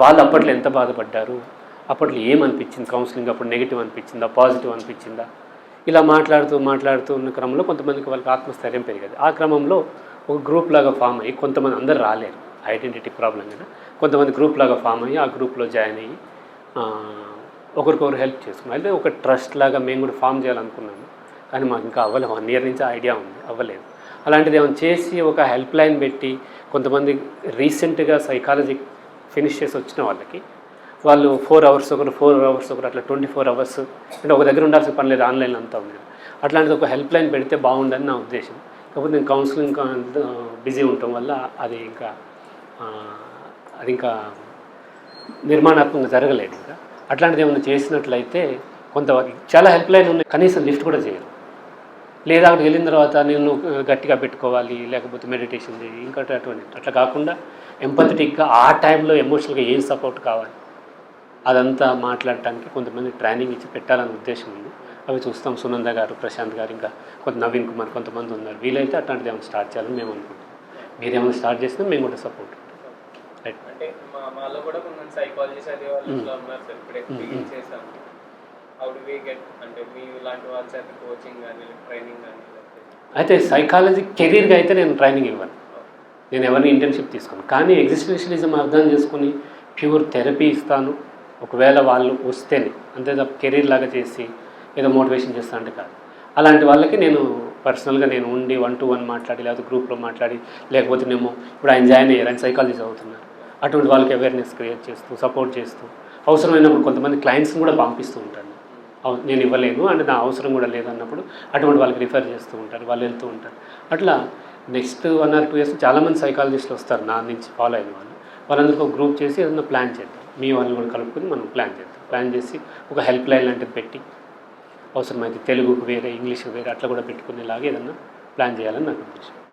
వాళ్ళు అప్పట్లో ఎంత బాధపడ్డారు? అప్పట్లో ఏమనిపించింది? కౌన్సిలింగ్ అప్పుడు నెగిటివ్ అనిపించిందా? పాజిటివ్ అనిపించిందా? ఇలా మాట్లాడుతూ మాట్లాడుతూ ఉన్న క్రమంలో కొంతమందికి వాళ్ళకి ఆత్మస్థైర్యం పెరిగేది. ఆ క్రమంలో ఒక గ్రూప్ లాగా ఫామ్ అయ్యి కొంతమంది అందరు రాలేరు. ఐడెంటిటీ ప్రాబ్లం కదా. కొంతమంది గ్రూప్ లాగా ఫామ్ అయ్యి ఆ గ్రూప్లో జాయిన్ అయ్యి ఒకరికొకరు హెల్ప్ చేసుకున్నాం అయితే ఒక ట్రస్ట్ లాగా మేము కూడా ఫామ్ చేయాలనుకున్నాము. కానీ మాకు ఇంకా అవ్వలేదు వన్ ఇయర్ నుంచి ఐడియా ఉంది. అవ్వలేదు. అలాంటిది ఏమైనా చేసి ఒక హెల్ప్ లైన్ పెట్టి కొంతమంది రీసెంట్గా సైకాలజీ ఫినిష్ చేసి వచ్చిన వాళ్ళకి. వాళ్ళు ఫోర్ అవర్స్ ఒకరు ఫోర్ అవర్స్ ఒకరు అట్లా ట్వంటీ ఫోర్ అవర్స్ అంటే ఒక దగ్గర ఉండాల్సిన పని లేదు ఆన్లైన్ అంతా ఉంది అట్లాంటిది ఒక హెల్ప్ లైన్ పెడితే బాగుండని నా ఉద్దేశం. కాకపోతే నేను కౌన్సిలింగ్ బిజీ ఉండటం వల్ల అది ఇంకా అది ఇంకా నిర్మాణాత్మకంగా జరగలేదు ఇంకా. అట్లాంటిది ఏమైనా చేసినట్లయితే కొంత చాలా హెల్ప్ లైన్ ఉన్నాయి కనీసం లిఫ్ట్ కూడా చేయరు. లేదా అక్కడికి వెళ్ళిన తర్వాత నేను గట్టిగా పెట్టుకోవాలి లేకపోతే మెడిటేషన్ చేయి ఇంకోటి అటువంటి అట్లా కాకుండా ఎంపథెటిక్గా ఆ టైంలో ఎమోషనల్గా ఏం సపోర్ట్ కావాలి? అదంతా మాట్లాడటానికి కొంతమంది ట్రైనింగ్ ఇచ్చి పెట్టాలనే ఉద్దేశం ఉంది. అవి చూస్తాం. సునంద గారు ప్రశాంత్ గారు ఇంకా కొంత నవీన్ కుమార్ కొంతమంది ఉన్నారు. వీలైతే అట్లాంటిది ఏమైనా స్టార్ట్ చేయాలని మేము అనుకుంటాం మీరు ఏమైనా స్టార్ట్ చేసినా మేము కూడా సపోర్ట్ రైట్ అంటే మా మాలో కూడా కొంతమంది సైకాలజీ చదివే వాళ్ళు ఇట్లా ఉన్నారు సార్. ఇప్పుడే బిగిన్ చేసాము హౌ డు వి గెట్ అంటే మీ వాళ్ళ చేత కోచింగ్ కానీ ట్రైనింగ్ కానీ అయితే సైకాలజీ కెరీర్గా అయితే నేను ట్రైనింగ్ ఇవ్వను. నేను ఎవరిని ఇంటర్న్షిప్ తీసుకోను. కానీ ఎగ్జిస్టెన్షియలిజం అర్థం చేసుకుని ప్యూర్ థెరపీ ఇస్తాను. ఒకవేళ వాళ్ళు వస్తేనే అంతే తప్ప కెరీర్ లాగా చేసి ఏదో మోటివేషన్ చేస్తా అంటే కాదు. అలాంటి వాళ్ళకి నేను పర్సనల్గా నేను ఉండి వన్ టు వన్ మాట్లాడి లేకపోతే గ్రూప్లో మాట్లాడి లేకపోతే మేము ఇప్పుడు ఆయన జాయిన్ అయ్యారు ఆయన సైకాలజీ చదువుతున్నారు అటువంటి వాళ్ళకి అవేర్నెస్ క్రియేట్ చేస్తూ సపోర్ట్ చేస్తూ అవసరమైనప్పుడు కొంతమంది క్లయింట్స్ని కూడా పంపిస్తూ ఉంటారు. నేను ఇవ్వలేను అంటే నా అవసరం కూడా లేదన్నప్పుడు అటువంటి వాళ్ళకి రిఫర్ చేస్తూ ఉంటారు వాళ్ళు వెళ్తూ ఉంటారు. అట్లా next one or two years చాలామంది సైకాలజిస్టులు వస్తారు నా నుంచి ఫాలో అయిన వాళ్ళు. వాళ్ళందరికీ ఒక గ్రూప్ చేసి ఏదైనా ప్లాన్ చేద్దాం. మీ వాళ్ళని కూడా కలుపుకొని మనం ప్లాన్ చేద్దాం. ప్లాన్ చేసి ఒక హెల్ప్ లైన్ లాంటిది పెట్టి అవసరమైతే తెలుగుకు వేరే ఇంగ్లీష్కి వేరే అట్లా కూడా పెట్టుకునేలాగా ఏదన్నా ప్లాన్ చేయాలని నాకు ఉద్దేశం.